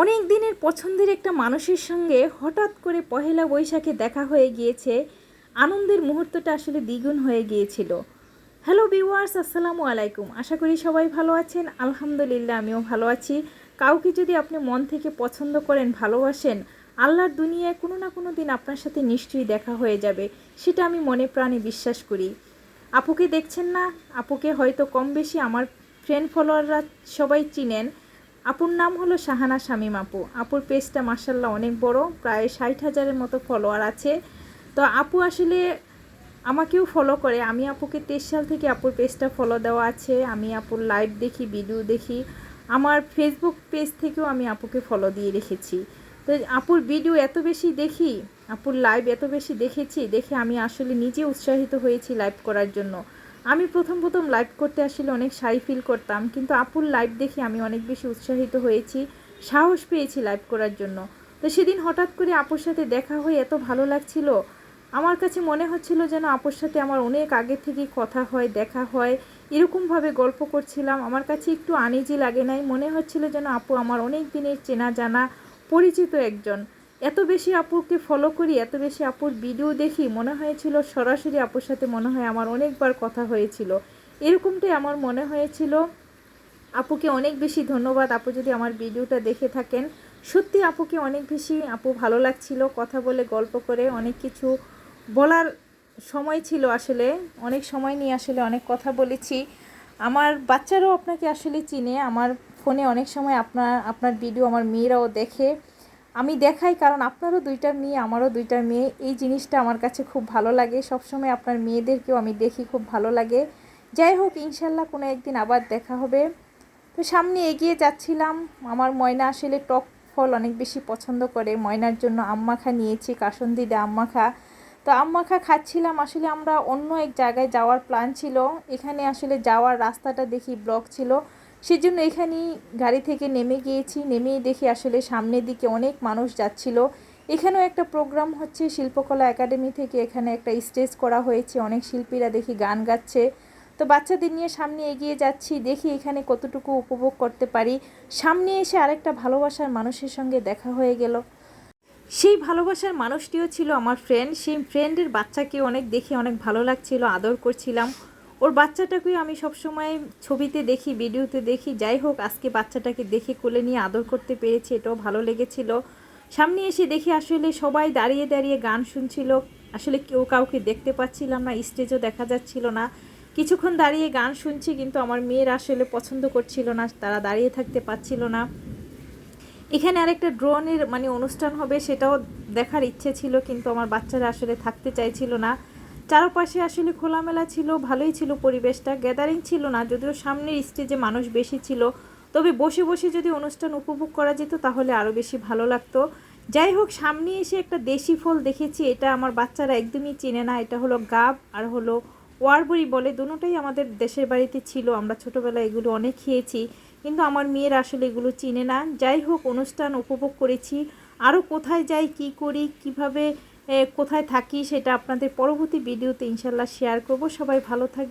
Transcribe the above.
অনেক দিনের পছন্দের একটা মানুষের সঙ্গে হঠাৎ করে পহেলা বৈশাখে দেখা হয়ে গিয়েছে। আনন্দের মুহূর্তটা আসলে দ্বিগুণ হয়ে গিয়েছিল। হ্যালো ভিউয়ার্স আসসালামু আলাইকুম। আশা করি সবাই ভালো আছেন। আলহামদুলিল্লাহ, আমিও ভালো আছি। কাউকে যদি আপনি মন থেকে পছন্দ করেন, ভালোবাসেন, আল্লাহর দুনিয়ায় কোনো না কোনো দিন আপনার সাথে নিশ্চয়ই দেখা হয়ে যাবে, সেটা আমি মনে প্রাণে বিশ্বাস করি। আপুকে দেখছেন না? আপুকে হয়তো কম বেশি আমার ফ্রেন্ড ফলোয়াররা সবাই চিনেন। আপুর নাম হলো শাহানা শামীম আপু। আপুর পেজটা মার্শাল্লাহ অনেক বড়, প্রায় ষাট হাজারের মতো ফলোয়ার আছে। তো আপু আসলে আমাকেও ফলো করে। আমি আপুকে তেইশ সাল থেকে আপুর পেজটা ফলো দেওয়া আছে। আমি আপুর লাইভ দেখি ভিডিও দেখি। আমার ফেসবুক পেজ থেকেও আমি আপুকে ফলো দিয়ে রেখেছি। তো আপুর ভিডিও এত বেশি দেখি, আপুর লাইভ এত বেশি দেখেছি, দেখে আমি আসলে নিজে উৎসাহিত হয়েছি লাইভ করার জন্য। আমি প্রথম প্রথম লাইভ করতে আসলে অনেক শাই ফিল করতাম, কিন্তু আপুর লাইভ দেখে আমি অনেক বেশি উৎসাহিত হয়েছি, সাহস পেয়েছি লাইভ করার জন্য। তো সেদিন হঠাৎ করে আপুর সাথে দেখা হয়ে এত ভালো লাগছিল, আমার কাছে মনে হচ্ছিল যেন আপুর সাথে আমার অনেক আগে থেকেই কথা হয়, দেখা হয় এরকমভাবে গল্প করছিলাম, আমার কাছে একটু আনিজি লাগে নাই, মনে হচ্ছিল যেন আপু আমার অনেক দিনের চেনা জানা পরিচিত একজন। এত বেশি আপুকে ফলো করি, এত বেশি আপুর ভিডিও দেখি, মনে হয়েছিল সরাসরি আপুর সাথে মনে হয় আমার অনেকবার কথা হয়েছিল। এরকমটাই আমার মনে হয়েছিল। আপুকে অনেক বেশি ধন্যবাদ, আপু যদি আমার ভিডিওটা দেখে থাকেন। সত্যি আপুকে অনেক বেশি আপু ভালো লাগছিল, কথা বলে, গল্প করে, অনেক কিছু বলার সময় ছিল আসলে, অনেক সময় নিয়ে আসলে অনেক কথা বলেছি। আমার বাচ্চারাও আপনাকে আসলে চিনে, আমার ফোনে অনেক সময় আপনার আপনার ভিডিও আমার মেয়েরাও দেখে। আমি দেখাই কারণ আপনারও দুইটা মেয়ে, আমারও দুইটা মেয়ে। এই জিনিসটা আমার কাছে খুব ভালো লাগে। সবসময় আপনার মেয়েদেরকেও আমি দেখি, খুব ভালো লাগে। যাই হোক, ইনশাল্লাহ কোনো একদিন আবার দেখা হবে। তো সামনে এগিয়ে যাচ্ছিলাম। আমার ময়না আসলে টক ফল অনেক বেশি পছন্দ করে। ময়নার জন্য আম্মাখা নিয়েছি কাসন্দিদে আম্মাখা। তো আম্মাখা খাচ্ছিলাম। আসলে আমরা অন্য এক জায়গায় যাওয়ার প্ল্যান ছিল। এখানে আসলে যাওয়ার রাস্তাটা দেখি ব্লক ছিল। সেজন্য এখানেই গাড়ি থেকে নেমে গিয়েছি। নেমেই দেখি আসলে সামনের দিকে অনেক মানুষ যাচ্ছিল। এখানেও একটা প্রোগ্রাম হচ্ছে, শিল্পকলা একাডেমি থেকে এখানে একটা স্টেজ করা হয়েছে। অনেক শিল্পীরা দেখি গান গাচ্ছে। তো বাচ্চাদের নিয়ে সামনে এগিয়ে যাচ্ছি, দেখি এখানে কতটুকু উপভোগ করতে পারি। সামনে এসে আরেকটা ভালোবাসার মানুষের সঙ্গে দেখা হয়ে গেল। সেই ভালোবাসার মানুষটিও ছিল আমার ফ্রেন্ড সেই ফ্রেন্ডের বাচ্চাকে অনেক দেখে অনেক ভালো লাগছিল, আদর করছিলাম। ওর বাচ্চাটাকেও আমি সবসময় ছবিতে দেখি, ভিডিওতে দেখি। যাই হোক, আজকে বাচ্চাটাকে দেখে কোলে নিয়ে আদর করতে পেরেছি, এটাও ভালো লেগেছিল। সামনে এসে দেখি আসলে সবাই দাঁড়িয়ে দাঁড়িয়ে গান শুনছিল। আসলে কেউ কাউকে দেখতে পাচ্ছিলাম না, স্টেজও দেখা যাচ্ছিল না। কিছুক্ষণ দাঁড়িয়ে গান শুনছি, কিন্তু আমার মেয়ের আসলে পছন্দ করছিল না, তারা দাঁড়িয়ে থাকতে পারছিল না। এখানে আরেকটা ড্রোনের মানে অনুষ্ঠান হবে, সেটাও দেখার ইচ্ছে ছিল, কিন্তু আমার বাচ্চারা আসলে থাকতে চাইছিল না। চারপাশে আসলে খোলামেলা ছিল, ভালোই ছিল পরিবেশটা। গ্যাদারিং ছিল না, যদিও সামনের স্টেজে মানুষ বেশি ছিল। তবে বসে বসে যদি অনুষ্ঠান উপভোগ করা যেত, তাহলে আরও বেশি ভালো লাগতো। যাই হোক, সামনে এসে একটা দেশি ফল দেখেছি, এটা আমার বাচ্চারা একদমই চেনে না। এটা হলো গাব আর হলো ওয়ারবড়ি বলে দুটোটাই আমাদের দেশের বাড়িতে ছিল। আমরা ছোটোবেলায় এগুলো অনেক খেয়েছি, কিন্তু আমার মেয়ের আসলে এগুলো চিনে না। যাই হোক, অনুষ্ঠান উপভোগ করেছি। আরও কোথায় যাই, কি করি, কীভাবে কোথায় থাকি সেটা আপনাদের পরবর্তী ভিডিওতে ইনশাল্লাহ শেয়ার করব। সবাই ভালো থাকবে